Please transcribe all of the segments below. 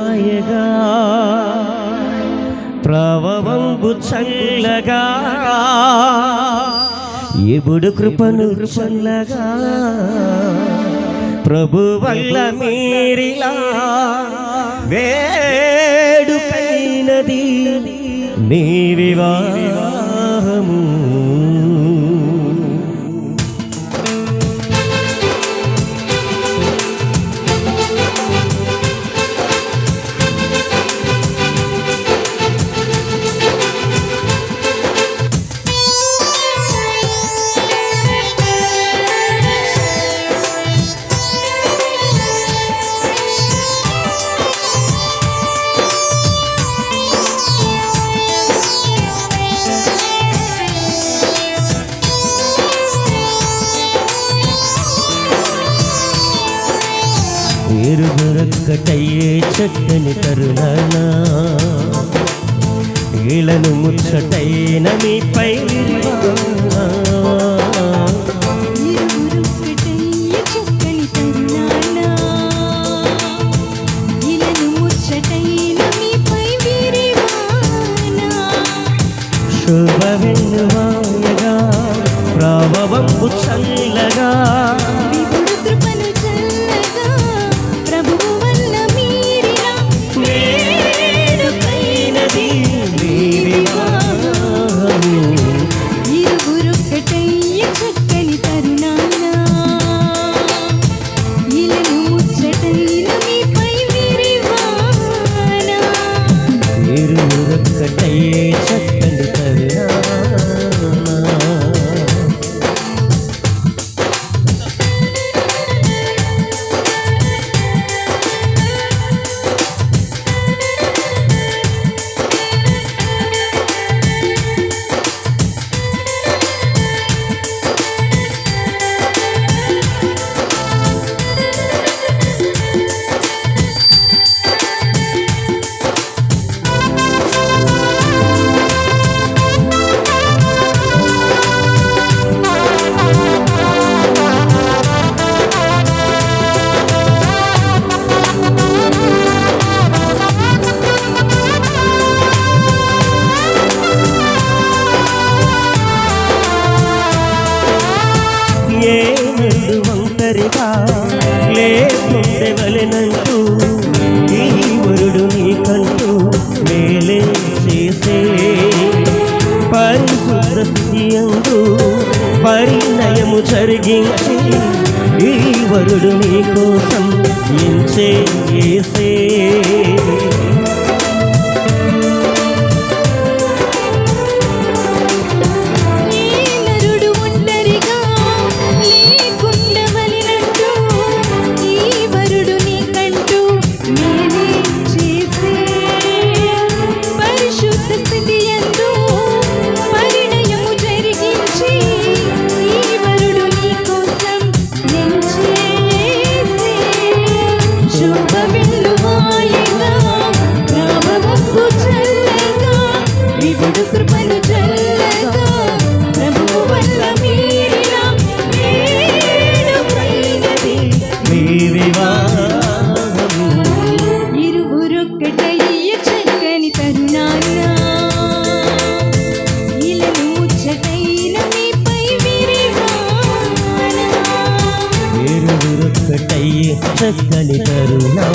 ఆయగా ప్రవవంబు చల్లగా ఎబుడు కృపను చల్లగా. ప్రభు వల్ల మీరిలా. వేడుకైనది నీ వివాహము ఎరుగురొక్కటయ్యే చక్కని తరుణాన ఈలను ముచ్చటైన మీపై శుభ ఇరువురుక్కటయ్య చక్కని తరుణాన చల్లగా. ఒంటరిగా లేకుండే వలెనంటూ ఈ వరుడు నీకంటూ మేలే చేసే. పరిశుద్ధ స్థితియందు పరిణయము జరిగించి ఈ వరుడు నీ కోసం ఎంచే చేసే. చక్కని తరుణాన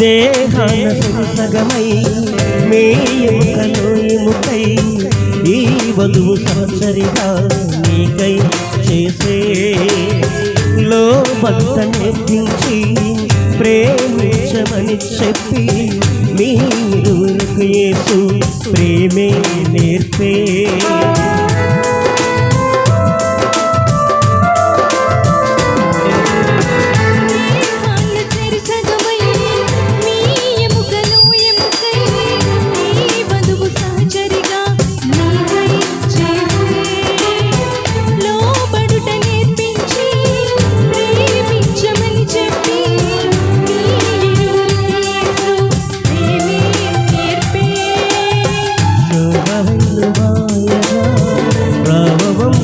దేహాన సగమై మే ఎముకలో ఎముకై ఈ వధువు సంసరిగా నీకై చేసే లోపంత నెప్పించి ప్రేమించమని చెప్పి మీరు యేసు ప్రేమే నేర్పే.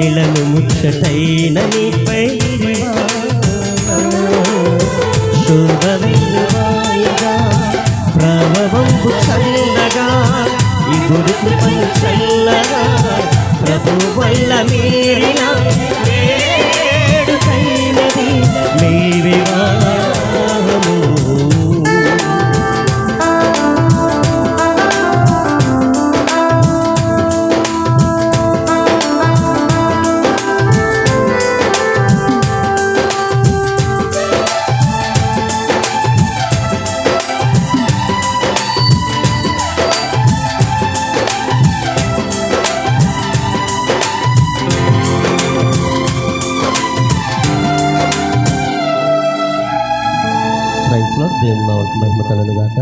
ఇళను ముచ్చటైన నీపై శుభవాయుగా ప్రభవంపు చల్లగా ఈ గురుకు పంచల్ల ప్రేమగా ఉంటున్నారు తల్లిగాక